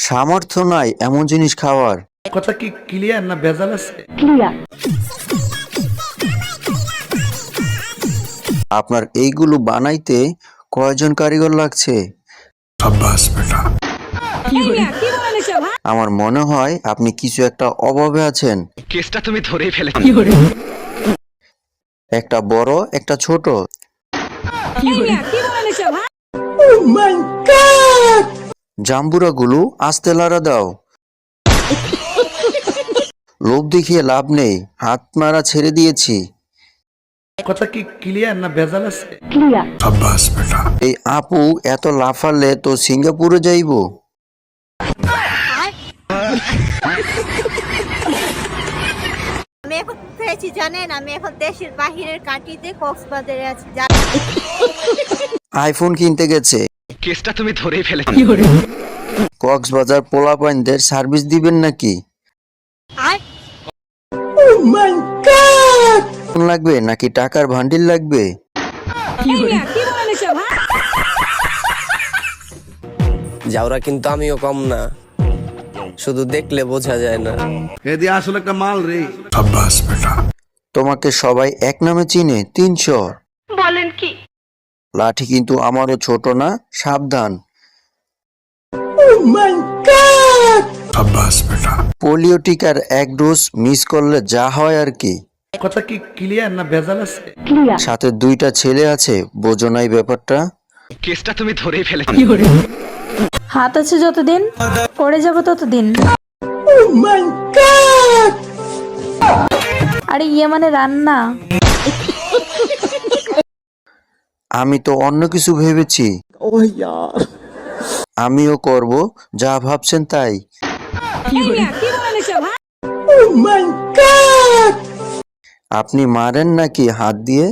সামর্থ্য নাই এমন জিনিস খাওয়ার। কথা কি ক্লিয়ার না ভেজাল আছে? আপনার এইগুলো বানাইতে কয়জন কারিগর লাগছে? আমার মনে হয় আপনি কিছু একটা অভাবে আছেন। কেসটা তুমি ধরেই ফেলে একটা বড় একটা ছোট। জাম্বুরাগুলো আস্তে লাড়া দাও। লোভ দেখিয়ে লাভ নেই হাত মারা ছেড়ে দিয়েছি। কথা কি ক্লিয়ার না ভেজাল আছে? এই আপু এত লাফালে তো সিঙ্গাপুরে যাইব। আমি এখন কোথায় জানেন? আমি এখন দেশের বাহিরের কাটিতে কক্সবাজারে আছি আইফোন কিনতে গেছে। কেসটা তুমি ধরেই ফেলে। কক্সবাজার পোলাপাইনদের সার্ভিস দিবেন নাকি? আর ফোন লাগবে নাকি টাকার ভান্ডিল লাগবে? যাওরা কিন্তু আমিও কম না। শুধু দেখলে বোঝা যায় না। এদি আসলে একটা মাল রে। তোমাকে সবাই এক নামে চিনে তিনশো। বলেন কি? লাঠি কিন্তু আমারও ছোট না সাবধান। পোলিও টিকার এক ডোজ মিস করলে যা হয় আর কি। কথা কি ক্লিয়ার না ভেজাল আছে? সাথে দুইটা ছেলে আছে বোঝো নাই ব্যাপারটা। কেসটা তুমি ধরেই ফেলে। হাত আছে যতদিন পড়ে যাব ততদিন। আরে ইয়ে মানে রান্না। আমি তো অন্য কিছু ভেবেছি। আমিও করব যা ভাবছেন তাই। আপনি মারেন নাকি হাত দিয়ে?